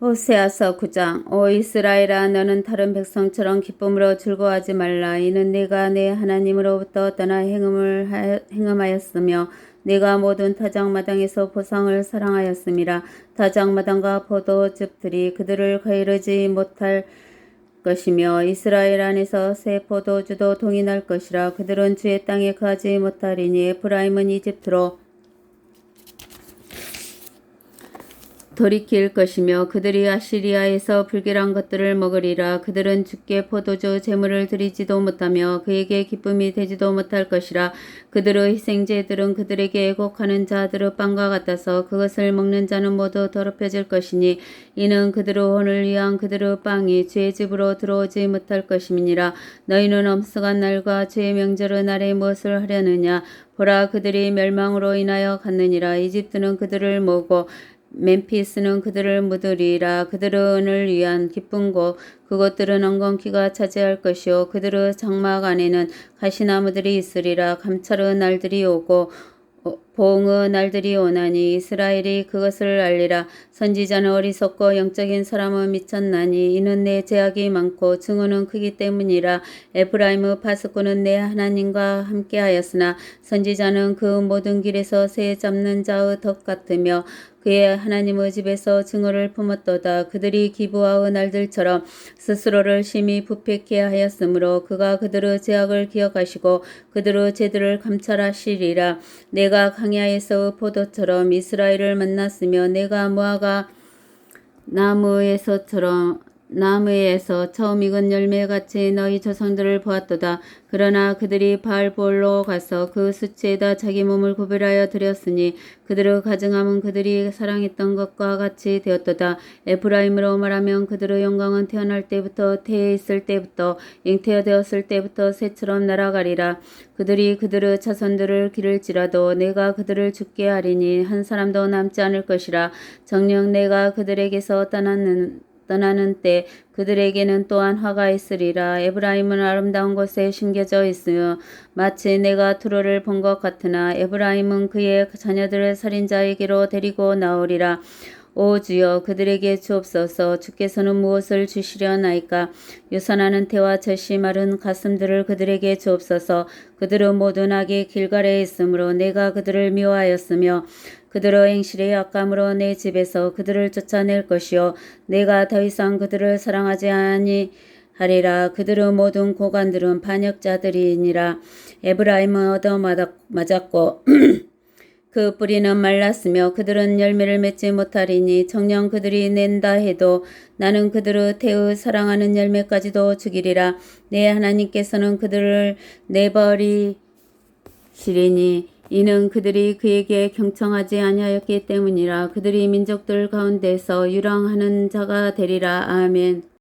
호세아서 9장 오 이스라엘아 너는 다른 백성처럼 기쁨으로 즐거워하지 말라. 이는 내가 내 하나님으로부터 떠나 행음을 하- 행음하였으며 내가 모든 타작마당에서 보상을 사랑하였음이라. 타작마당과 포도즙들이 그들을 거이르지 못할 것이며 이스라엘 안에서 새 포도주도 동이 날 것이라. 그들은 주의 땅에 거하지 못하리니 에프라임은 이집트로 돌이킬 것이며 그들이 아시리아에서 불길한 것들을 먹으리라. 그들은 주께 포도주 제물을 드리지도 못하며 그에게 기쁨이 되지도 못할 것이라. 그들의 희생제들은 그들에게 애곡하는 자들의 빵과 같아서 그것을 먹는 자는 모두 더럽혀질 것이니 이는 그들의 혼을 위한 그들의 빵이 주의 집으로 들어오지 못할 것임이니라. 너희는 엄숙한 날과 주의 명절의 날에 무엇을 하려느냐? 보라 그들이 멸망으로 인하여 갔느니라. 이집트는 그들을 모으고 멤피스는 그들을 묻으리라. 그들의 은을 위한 기쁜 곳 그것들은 엉겅퀴가 차지할 것이요. 그들의 장막 안에는 가시나무들이 있으리라. 감찰의 날들이 오고 어, 보응의 날들이 오나니 이스라엘이 그것을 알리라. 선지자는 어리석고 영적인 사람은 미쳤나니 이는 내 제약이 많고 증오는 크기 때문이라. 에프라임의 파수꾼은 내 하나님과 함께하였으나 선지자는 그 모든 길에서 새 잡는 자의 덕 같으며 그의 하나님의 집에서 증오를 품었도다. 그들이 기부와의 날들처럼 스스로를 심히 부패케 하였으므로 그가 그들의 죄악을 기억하시고 그들의 죄들을 감찰하시리라. 내가 강야에서 포도처럼 이스라엘을 만났으며 내가 무화과 나무에서처럼 나무에서 처음 익은 열매같이 너희 조상들을 보았도다. 그러나 그들이 바알볼로 가서 그 수치에다 자기 몸을 구별하여 드렸으니 그들의 가증함은 그들이 사랑했던 것과 같이 되었도다. 에프라임으로 말하면 그들의 영광은 태어날 때부터 태에 있을 때부터 잉태되었을 때부터 새처럼 날아가리라. 그들이 그들의 자손들을 기를지라도 내가 그들을 죽게 하리니 한 사람도 남지 않을 것이라. 정녕 내가 그들에게서 떠나는 떠나는 때 그들에게는 또한 화가 있으리라. 에브라임은 아름다운 곳에 심겨져 있으며 마치 내가 투로를 본 것 같으나 에브라임은 그의 자녀들을 살인자에게로 데리고 나오리라. 오 주여 그들에게 주옵소서. 주께서는 무엇을 주시려나이까? 유선하는 태와 젖이 마른 가슴들을 그들에게 주옵소서. 그들은 모든 악이 길갈에 있으므로 내가 그들을 미워하였으며 그들의 행실의 약감으로 내 집에서 그들을 쫓아낼 것이요. 내가 더 이상 그들을 사랑하지 아니 하리라. 그들의 모든 고관들은 반역자들이니라. 에브라임은 얻어 맞았고 그 뿌리는 말랐으며 그들은 열매를 맺지 못하리니 정녕 그들이 낸다 해도 나는 그들의 태의 사랑하는 열매까지도 죽이리라. 내 하나님께서는 그들을 내버리시리니 이는 그들이 그에게 경청하지 아니하였기 때문이라. 그들이 민족들 가운데서 유랑하는 자가 되리라. 아멘